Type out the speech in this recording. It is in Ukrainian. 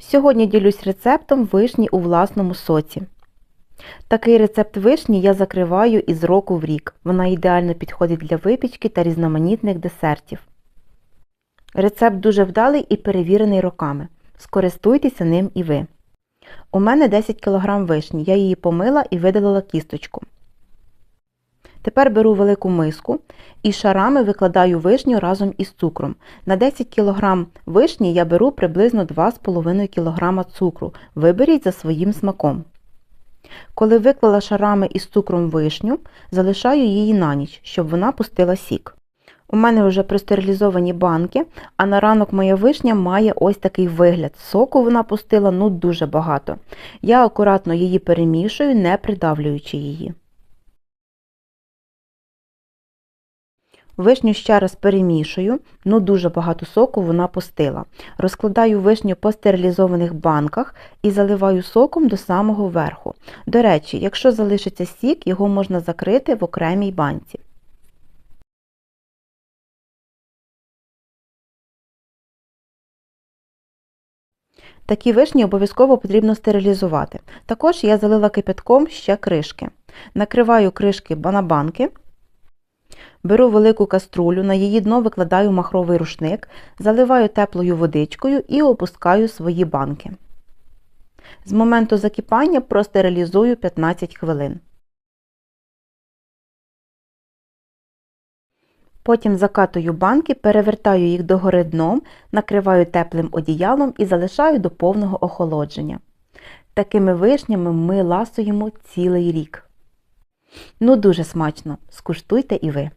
Сьогодні ділюсь рецептом вишні у власному соці. Такий рецепт вишні я закриваю із року в рік. Вона ідеально підходить для випічки та різноманітних десертів. Рецепт дуже вдалий і перевірений роками. Скористуйтеся ним і ви. У мене 10 кг вишні, я її помила і видалила кісточку. Тепер беру велику миску і шарами викладаю вишню разом із цукром. На 10 кг вишні я беру приблизно 2,5 кг цукру. Виберіть за своїм смаком. Коли виклала шарами із цукром вишню, залишаю її на ніч, щоб вона пустила сік. У мене вже простерилізовані банки, а на ранок моя вишня має ось такий вигляд. Соку вона пустила ну дуже багато. Я акуратно її перемішую, не придавлюючи її. Вишню ще раз перемішую, ну дуже багато соку вона пустила. Розкладаю вишню по стерилізованих банках і заливаю соком до самого верху. До речі, якщо залишиться сік, його можна закрити в окремій банці. Такі вишні обов'язково потрібно стерилізувати. Також я залила кипятком ще кришки. Накриваю кришки на банки. Беру велику каструлю, на її дно викладаю махровий рушник, заливаю теплою водичкою і опускаю свої банки. З моменту закипання простерилізую 15 хвилин. Потім закатую банки, перевертаю їх догори дном, накриваю теплим одіялом і залишаю до повного охолодження. Такими вишнями ми ласуємо цілий рік. Ну дуже смачно, скуштуйте і ви.